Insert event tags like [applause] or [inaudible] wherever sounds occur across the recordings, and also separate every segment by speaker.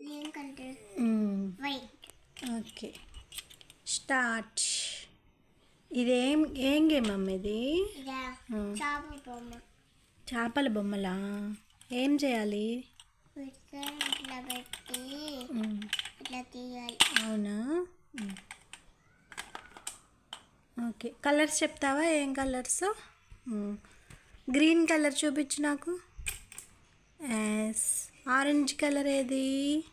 Speaker 1: ఏం
Speaker 2: okay. Start. ఇదేం ఏం గేమ్ అమ్మ ఇది? చేపల బొమ్మలా? ఏం చేయాలి? అవునా. ఓకే. కలర్స్ చెప్తావా? ఏం కలర్స్. గ్రీన్ కలర్ చూపించు నాకు. ఎస్. ఆరెంజ్ కలర్ ఏది?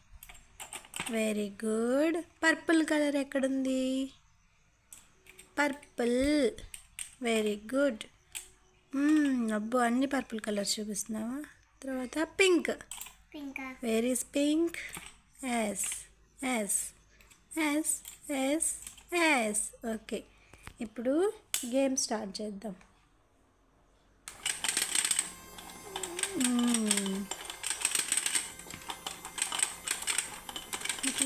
Speaker 2: Very good. పర్పుల్ కలర్ ఎక్కడుంది? పర్పుల్. Very good. అబ్బో అన్ని పర్పుల్ కలర్స్ చూపిస్తున్నావా? తర్వాత pink.
Speaker 1: Pink.
Speaker 2: Where is pink yes yes yes yes yes okay ఇప్పుడు గేమ్ స్టార్ట్ చేద్దాం.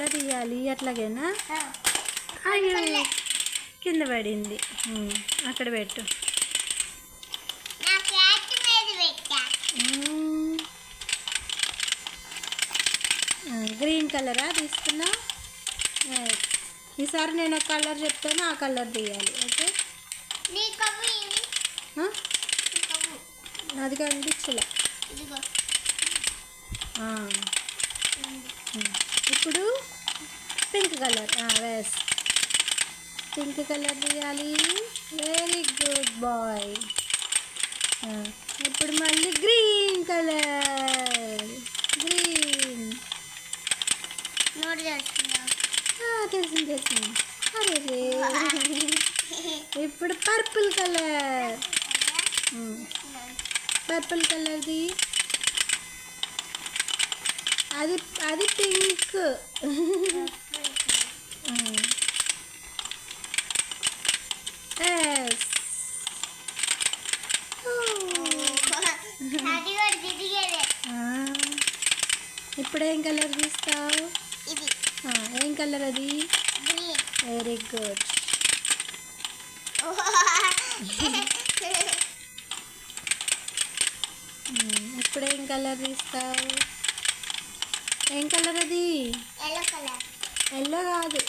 Speaker 2: ఎట్లా తీయాలి? అట్లాగేనా? అయ్యో కింద పడింది. అక్కడ పెట్టు. గ్రీన్ కలరా తీసుకున్నా. ఈసారి నేను ఒక కలర్ చెప్తాను ఆ కలర్ తీయాలి ఓకే? అది కనిపించలే. ఇప్పుడు pink colour where's pink colour తీయాలి వెరీ గుడ్ బాయ్ ఇప్పుడు మళ్ళీ గ్రీన్ కలర్ గ్రీన్
Speaker 1: నోట్ చేస్తున్నా
Speaker 2: తెలిసింది తెలిసింది అరే రే. ఇప్పుడు పర్పుల్ కలర్ పర్పుల్ కలర్ది అది అది పింక్ ఎస్ ఇప్పుడు ఏం కలర్ తీస్తావు ఏం కలర్ అది వెరీ గుడ్ ఇప్పుడు ఏం కలర్ తీస్తావు ఏం కలర్ అది
Speaker 1: ఎల్లో
Speaker 2: కాదు.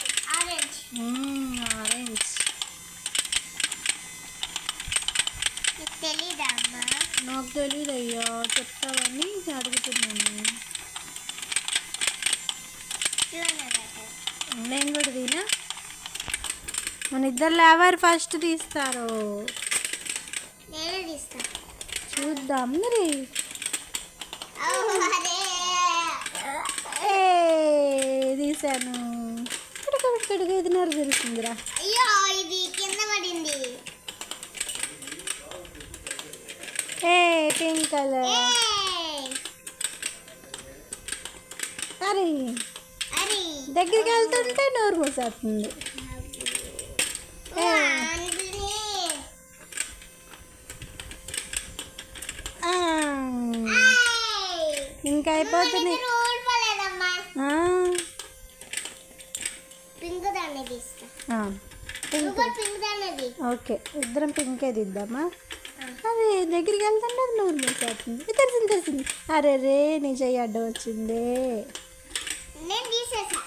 Speaker 1: ఆరెంజ్
Speaker 2: ఆరెంజ్
Speaker 1: నీకు తెలీదా అమ్మా
Speaker 2: నాకు తెలియదు అయ్యా చెప్తావని అడుగుతున్నాను. నేను కూడా తీనా? మన ఇద్దరు ఎవరు ఫస్ట్ తీస్తారు.
Speaker 1: నేనే తీస్తా.
Speaker 2: చూద్దాం మరి.
Speaker 1: అరే
Speaker 2: ఏ తీసాను కడుగు ఇది నర తెలుస్తుందిరా
Speaker 1: అయ్యో ఇది కింద పడింది.
Speaker 2: ఏ పింక్ కలర్! అరే.
Speaker 1: అరే.
Speaker 2: దగ్గరికి వెళ్తుంటే నోరు మూసేస్తుంది! ఇంకా ఆ,
Speaker 1: పింక్ దాన్ని తీస్తా
Speaker 2: పింక్. ఓకే ఇద్దరం పింకే తీద్దామా అదే దగ్గరికి వెళ్తుంటే అది నోరు మూసేస్తుంది. ఇది తెలిసింది తెలిసింది అరే రే నీ చెయ్యి అడ్డం వచ్చిందే.
Speaker 1: నేను తీసేసా.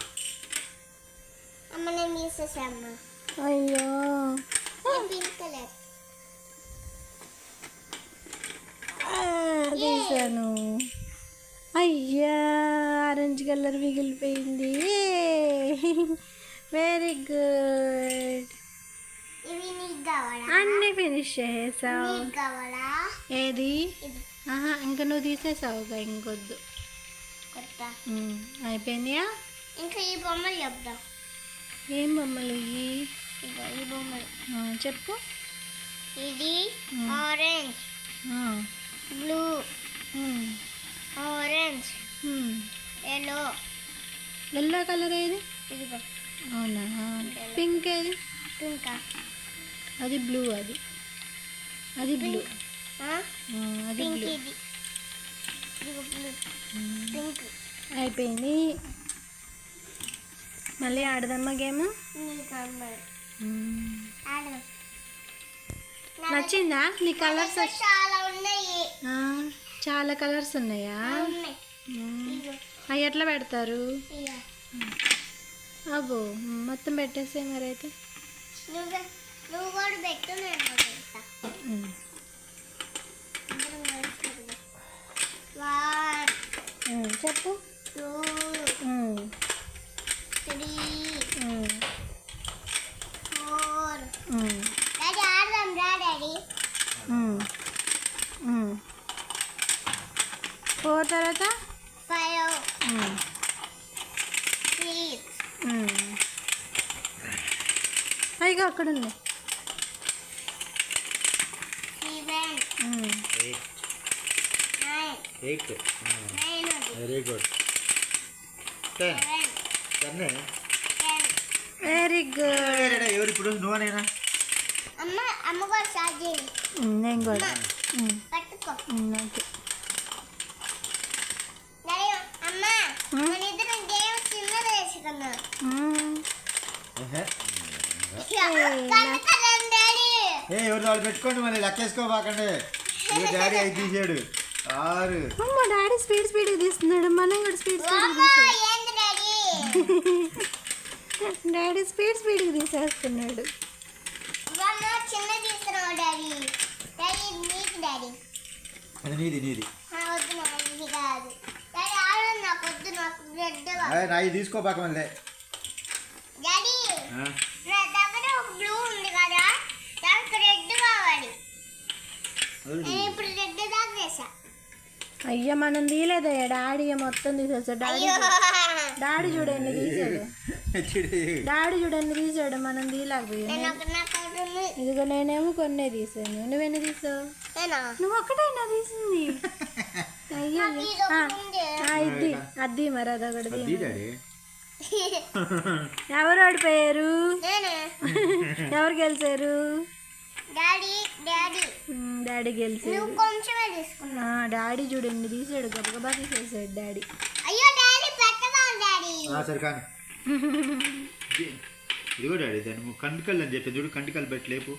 Speaker 1: అమ్మ నేను తీసేసా అమ్మ.
Speaker 2: అయ్యో.
Speaker 1: Pink colour?
Speaker 2: తీసాను. అయ్యా ఆరెంజ్ కలర్ మిగిలిపోయింది. వెరీ గుడ్ అన్నీ ఫినిష్ చేసేసావు. ఏది? ఆహా ఇంకా నువ్వు తీసేసావుగా ఇంకొద్దు. అయిపోయినాయా
Speaker 1: ఇంకా ఈ బొమ్మలు చెప్దాం.
Speaker 2: ఏం బొమ్మలు ఇవి
Speaker 1: ఈ బొమ్మలు.
Speaker 2: చెప్పు.
Speaker 1: ఇది. Orange blue orange. Yellow
Speaker 2: yellow colour ఏది?
Speaker 1: ఇదిగో.
Speaker 2: అవునా? పింక్ ఏది?
Speaker 1: ఇంకా
Speaker 2: అది బ్లూ అది. అది బ్లూ? అది
Speaker 1: పింక్
Speaker 2: బ్లూ.
Speaker 1: పింక్.
Speaker 2: అయిపోయింది. మళ్ళీ ఆడదమ్మా గేమ్? నచ్చిందా? నీ కలర్స్
Speaker 1: చాలా ఉన్నాయి.
Speaker 2: చాలా కలర్స్ ఉన్నాయా? అవి ఎట్లా పెడతారు? అబ్బో మొత్తం పెట్టేసే మరైతే.
Speaker 1: నువ్వు నువ్వు కూడా పెట్టు
Speaker 2: చెప్పు.
Speaker 1: టూ త్రీ ఫోర్ డాడీ ఆడదాం రా డాడీ.
Speaker 2: ఫోర్ తర్వాత? అయ్యో అక్కడ ఉమ్,
Speaker 3: eight very good ten ten
Speaker 2: very good
Speaker 3: ఎవరు ఇప్పుడు? నువ్వనేనా
Speaker 1: అమ్మ అమ్మ కూడా స్టార్ట్ చేయి.
Speaker 2: నేను కూడా.
Speaker 1: పట్టుకో.
Speaker 2: ఓకే
Speaker 1: అమ్మ మన ఇద్దరం గేమ్ చిన్నది వేసుకున్నాం
Speaker 3: ఏ ఎవరు వాళ్ళు పెట్టుకోండి మళ్ళీ లెక్కేసుకోబాకండి. ఏ డాడీ ఐదు తీసాడు. ఆరు.
Speaker 2: అమ్మ డాడీ స్పీడ్ స్పీడ్గా తీస్తున్నాడు. మనం కూడా స్పీడ్
Speaker 1: ఏంది డాడీ? [laughs]
Speaker 2: డాడీ స్పీడ్ స్పీడ్గా తీసేస్తున్నాడు.
Speaker 3: అది నీది నీది.
Speaker 1: వద్దు నాకు ఇది కాదు డాడీ ఆడు నాకు వద్దు నాకు రెడ్
Speaker 3: అదే నా ఇది తీసుకోబాక మళ్ళీ
Speaker 1: డాడీ
Speaker 3: ఆ,
Speaker 1: నా దగ్గర ఒక బ్లూ ఉంది కదా దానికి రెడ్ కావాలి
Speaker 3: వదిలి.
Speaker 1: నేను ఇప్పుడు రెడ్ దాకా చేసా
Speaker 2: అయ్యా మనం తీయలేదయ్యా. డాడీ మొత్తం తీసేస్తాడు డాడీ డాడీ చూడండి తీసాడు. డాడీ చూడండి తీసాడు. మనం తీయలేకపోయాం.
Speaker 1: ఒకటి.
Speaker 2: ఇదిగో నేనేమో కొన్నే తీసాను. నువ్వెన్ని తీసావు? నువ్వు ఒక్కటైనా తీసింది. అయ్యో
Speaker 1: ఇది ఒకటి
Speaker 2: మరి అదొకటి
Speaker 3: అది
Speaker 2: తీ.
Speaker 3: డాడీ. [laughs] [laughs]
Speaker 2: ఎవరు ఓడిపోయారు?
Speaker 1: నేనే.
Speaker 2: ఎవరు గెలిచారు?
Speaker 1: Daddy daddy.
Speaker 2: డాడీ
Speaker 1: కొంచెమే తీసుకున్నా
Speaker 2: ఆ, డాడీ చూడండి తీసాడు. గబగబా తీసేసాడు డాడీ.
Speaker 1: అయ్యో డాడీ పెట్టవా డాడీ.
Speaker 3: ఆ, సరే కానీ. [laughs] ఇది- ఇదిగో డాడీ దాన్ని కంటికల్ అని చెప్పి చూడు కంటికల్ పెట్టి లేపు.